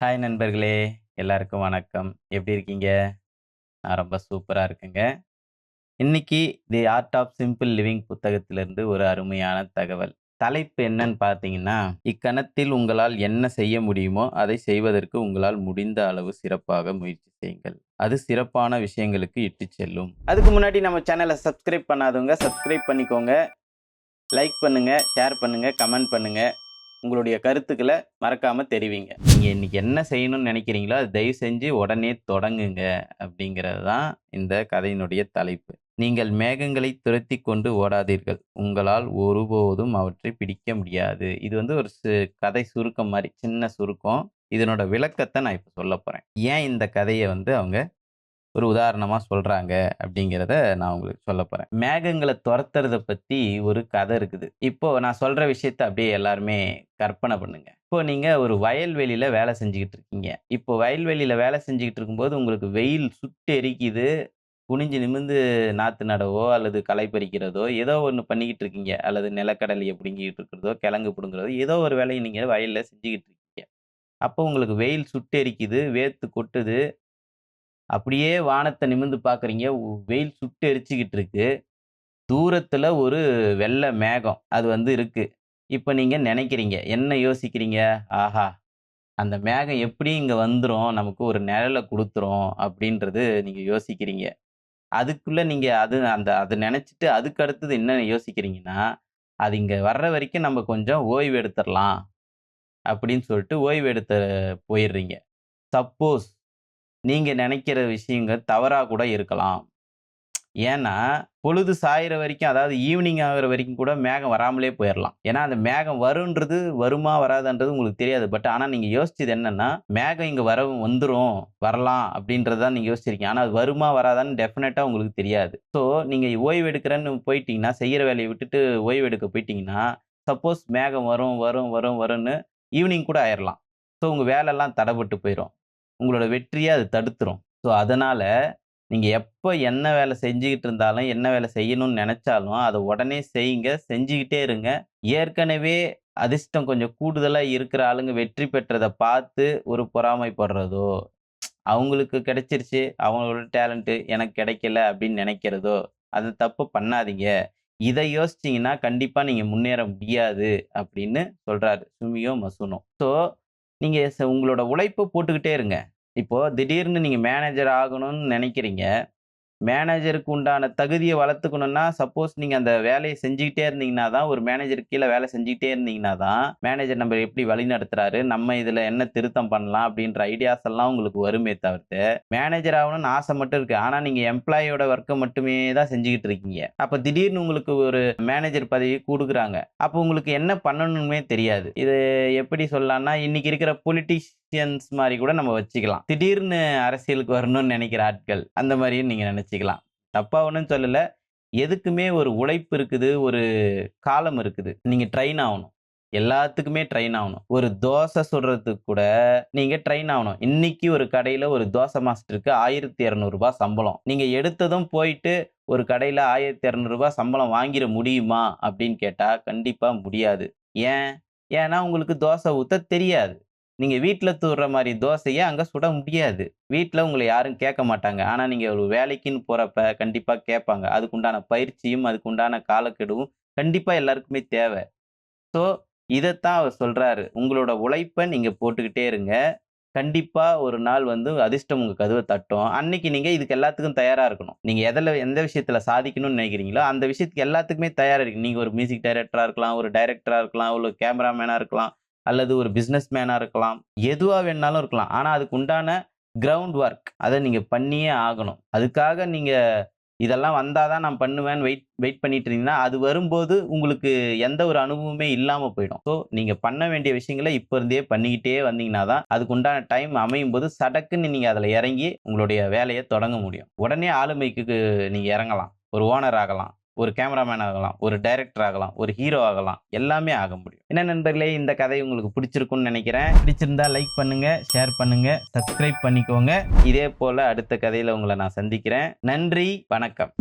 Hi நண்பர்களே! எல்லாருக்கும் வணக்கம். எப்படி இருக்கீங்க? நான் ரொம்ப சூப்பராக இருக்குங்க இன்னைக்கு the art of simple living புத்தகத்திலிருந்து ஒரு அருமையான தகவல். தலைப்பு என்னன்னு பார்த்தீங்கன்னா, இக்கணத்தில் உங்களால் என்ன செய்ய முடியுமோ, அதை செய்வதற்கு உங்களால் முடிந்த அளவு சிறப்பாக முயற்சி செய்யுங்கள். அது சிறப்பான விஷயங்களுக்கு இட்டு செல்லும். அதுக்கு முன்னாடி நம்ம சேனலை சப்ஸ்கிரைப் பண்ணாதவங்க சப்ஸ்கிரைப் பண்ணிக்கோங்க. லைக் பண்ணுங்கள் ஷேர் பண்ணுங்கள் கமெண்ட் பண்ணுங்கள் உங்களுடைய கருத்துக்களை மறக்காமல் தெரிவிங்க. நீங்கள் இன்னைக்கு என்ன செய்யணும்னு நினைக்கிறீங்களோ, அதை தயவு செஞ்சு உடனே தொடங்குங்க. அப்படிங்கிறது தான் இந்த கதையினுடைய தலைப்பு. நீங்கள் மேகங்களை துரத்தி கொண்டு ஓடாதீர்கள். உங்களால் ஒருபோதும் அவற்றை பிடிக்க முடியாது. இது வந்து ஒரு சு கதை சுருக்கம் மாதிரி சின்ன சுருக்கம். இதனோட விளக்கத்தை நான் இப்போ சொல்ல போகிறேன் ஏன் இந்த கதையை வந்து அவங்க ஒரு உதாரணமாக சொல்கிறாங்க அப்படிங்கிறத நான் உங்களுக்கு சொல்ல போகிறேன் மேகங்களை துரத்துறத பற்றி ஒரு கதை இருக்குது. இப்போ நான் சொல்கிற விஷயத்த அப்படியே எல்லாருமே கற்பனை பண்ணுங்க. இப்போ நீங்கள் ஒரு வயல்வெளியில் வேலை செஞ்சுக்கிட்டு இருக்கீங்க. இப்போ வயல்வெளியில் வேலை செஞ்சுக்கிட்டு இருக்கும்போது உங்களுக்கு வெயில் சுட்டு எரிக்குது. குனிஞ்சு நிமிர்ந்து நாற்று நடவோ, அல்லது களை பறிக்கிறதோ, ஏதோ ஒன்று பண்ணிக்கிட்டு இருக்கீங்க. அல்லது நிலக்கடலையை பிடுங்கிக்கிட்டு இருக்கிறதோ, கிழங்கு பிடுங்குறதோ ஏதோ ஒரு வேலையை நீங்கள் வயலில் செஞ்சுக்கிட்டு இருக்கீங்க. அப்போ உங்களுக்கு வெயில் சுட்டு எரிக்குது, வேர்த்து கொட்டுது. அப்படியே வானத்தை நிமிர்ந்து பார்க்குறீங்க. வெயில் சுட்டு எரிச்சிக்கிட்டு இருக்கு. தூரத்தில் ஒரு வெள்ளை மேகம். அது வந்து இருக்குது இப்போ நீங்கள் நினைக்கிறீங்க என்ன யோசிக்கிறீங்க? ஆஹா! அந்த மேகம் எப்படி இங்கே வந்துடும் நமக்கு ஒரு நிழல கொடுத்துரும் அப்படின்றது நீங்கள் யோசிக்கிறீங்க. அதுக்குள்ளே நீங்கள் அது அந்த அதை நினச்சிட்டு அதுக்கு அடுத்தது என்ன யோசிக்கிறீங்கன்னா, அது இங்கே வர்ற வரைக்கும் நம்ம கொஞ்சம் ஓய்வு எடுத்துடலாம் அப்படின்னு சொல்லிட்டு ஓய்வு எடுத்து போயிடுறீங்க சப்போஸ் நீங்கள் நினைக்கிற விஷயங்கள் தவறாக கூட இருக்கலாம். ஏன்னா, பொழுது சாயிற வரைக்கும் அதாவது ஈவினிங் ஆகிற வரைக்கும் கூட மேகம் வராமலே போயிடலாம் ஏன்னா, அந்த மேகம் வருன்றது வருமா? வராதுன்றது உங்களுக்கு தெரியாது. பட் ஆனால் நீங்கள் யோசிச்சது என்னென்னா மேகம் இங்கே வர வந்துடும் வரலாம் அப்படின்றது தான் நீங்கள் யோசிச்சிருக்கீங்க. ஆனால் அது வருமா? வராதான்னு டெஃபினட்டாக உங்களுக்கு தெரியாது. ஸோ நீங்கள் ஓய்வு எடுக்கிறேன்னு போயிட்டீங்கன்னா, செய்கிற வேலையை விட்டுட்டு ஓய்வு எடுக்க போயிட்டீங்கன்னா, சப்போஸ் மேகம் வரும், வரும், வரும், வரும்னு ஈவினிங் கூட ஆயிடலாம் ஸோ உங்கள் வேலையெல்லாம் தடைப்பட்டு போயிடும் உங்களோட வெற்றியை அது தடுத்துரும். ஸோ அதனால் நீங்கள் எப்போ என்ன வேலை செஞ்சுக்கிட்டு இருந்தாலும், என்ன வேலை செய்யணும்னு நினச்சாலும் அதை உடனே செய்யுங்க. செஞ்சுக்கிட்டே இருங்க. ஏற்கனவே அதிர்ஷ்டம் கொஞ்சம் கூடுதலாக இருக்கிற ஆளுங்க வெற்றி பெற்றதை பார்த்து ஒரு பொறாமைப்படுறதோ, அவங்களுக்கு கிடைச்சிருச்சு, அவங்களோட டேலண்ட்டு எனக்கு கிடைக்கல அப்படின்னு நினைக்கிறதோ அந்த தப்பு பண்ணாதீங்க. இதை யோசிச்சீங்கன்னா, கண்டிப்பாக நீங்கள் முன்னேற முடியாது அப்படின்னு சொல்கிறாரு சுமியோ மசுனோ. ஸோ நீங்கள் உங்களோட உழைப்பு போட்டுக்கிட்டே இருங்க. இப்போது திடீர்னு நீங்கள் மேனேஜர் ஆகணும்னு நினைக்கிறீங்க மேனேஜருக்கு உண்டான தகுதியை வளர்த்துக்கணும்னா, சப்போஸ் நீங்க அந்த வேலையை செஞ்சுக்கிட்டே இருந்தீங்கன்னா தான், ஒரு மேனேஜர் கீழே வேலை செஞ்சுக்கிட்டே இருந்தீங்கன்னா தான், மேனேஜர் நம்ம எப்படி வழிநடத்துறாரு? நம்ம இதுல என்ன திருத்தம் பண்ணலாம்? அப்படின்ற ஐடியாஸ் எல்லாம் உங்களுக்கு வருமே தவிர்த்து, மேனேஜர் ஆகணும்னு ஆசை மட்டும் இருக்கு. ஆனா நீங்க எம்ப்ளாயியோட ஒர்க்கை மட்டுமே தான் செஞ்சுக்கிட்டு இருக்கீங்க. அப்ப திடீர்னு உங்களுக்கு ஒரு மேனேஜர் பதவி கொடுக்குறாங்க அப்போ உங்களுக்கு என்ன பண்ணணும்னே தெரியாது. இது எப்படி சொல்லலாம்னா, இன்னைக்கு இருக்கிற பொலிட்டிக்ஸ் பொலிட்டீஷியன்ஸ் மாதிரி கூட நம்ம வச்சுக்கலாம். திடீர்னு அரசியலுக்கு வரணும்னு நினைக்கிற ஆட்கள். அந்த மாதிரியும் நீங்கள் நினச்சிக்கலாம் தப்பாக ஒன்றும் சொல்லலை எதுக்குமே ஒரு உழைப்பு இருக்குது. ஒரு காலம் இருக்குது. நீங்கள் ட்ரெயின் ஆகணும் எல்லாத்துக்குமே ட்ரெயின் ஆகணும் ஒரு தோசை சுடுறதுக்கு கூட நீங்கள் ட்ரெயின் ஆகணும் இன்னைக்கு ஒரு கடையில் ஒரு தோசை மாஸ்டருக்கு ஆயிரத்தி இரநூறுபா சம்பளம். நீங்கள் எடுத்ததும் போயிட்டு ஒரு கடையில் ஆயிரத்தி இரநூறுபா சம்பளம் வாங்கிட முடியுமா? அப்படின்னு கேட்டால் கண்டிப்பாக முடியாது. ஏன்? ஏன்னா உங்களுக்கு தோசை ஊற்ற தெரியாது. நீங்கள் வீட்டில் தூடுற மாதிரி தோசையை அங்கே சுட முடியாது. வீட்டில் உங்களை யாரும் கேட்க மாட்டாங்க. ஆனால் நீங்கள் ஒரு வேலைக்குன்னு போகிறப்ப கண்டிப்பாக கேட்பாங்க. அதுக்குண்டான பயிற்சியும், அதுக்குண்டான காலக்கெடுவும் கண்டிப்பாக எல்லாருக்குமே தேவை. ஸோ இதைத்தான் அவர் சொல்கிறாரு உங்களோட உழைப்பை நீங்கள் போட்டுக்கிட்டே இருங்க. கண்டிப்பாக ஒரு நாள் வந்து அதிர்ஷ்டம் உங்கள் கதவை தட்டும். அன்னைக்கு நீங்கள் இதுக்கு எல்லாத்துக்கும் தயாராக இருக்கணும். நீங்கள் எதில் எந்த விஷயத்தில் சாதிக்கணும்னு நினைக்கிறீங்களோ அந்த விஷயத்துக்கு எல்லாத்துக்குமே தயாராக இருக்கணும். நீங்கள் ஒரு மியூசிக் டைரக்டராக இருக்கலாம், ஒரு டைரக்டராக இருக்கலாம், ஒரு கேமராமேனாக இருக்கலாம், அல்லது ஒரு பிஸ்னஸ்மேனாக இருக்கலாம். எதுவாக வேணாலும் இருக்கலாம். ஆனால் அதுக்கு உண்டான கிரவுண்ட் ஒர்க் அதை நீங்கள் பண்ணியே ஆகணும். அதுக்காக நீங்கள் இதெல்லாம் வந்தால் தான் நான் பண்ணுவேன்னு வெயிட் வெயிட் பண்ணிட்டு இருந்தீங்கன்னா, அது வரும்போது உங்களுக்கு எந்த ஒரு அனுபவமே இல்லாமல் போயிடும். ஸோ நீங்கள் பண்ண வேண்டிய விஷயங்களை இப்போ இருந்தே பண்ணிக்கிட்டே வந்தீங்கன்னா தான், அதுக்கு உண்டான டைம் அமையும் போது சடக்குன்னு நீங்கள் அதில் இறங்கி உங்களுடைய வேலையை தொடங்க முடியும். உடனே ஆளுமைக்கு நீங்கள் இறங்கலாம். ஒரு ஓனர் ஆகலாம். ஒரு கேமராமேன் ஆகலாம். ஒரு டைரக்டர் ஆகலாம். ஒரு ஹீரோ ஆகலாம். எல்லாமே ஆக முடியும். என்ன நண்பர்களே இந்த கதை உங்களுக்கு பிடிச்சிருக்கும்னு நினைக்கிறேன் பிடிச்சிருந்தா லைக் பண்ணுங்க, ஷேர் பண்ணுங்க, சப்ஸ்கிரைப் பண்ணிக்கோங்க. இதே போல அடுத்த கதையில உங்களை நான் சந்திக்கிறேன். நன்றி, வணக்கம்.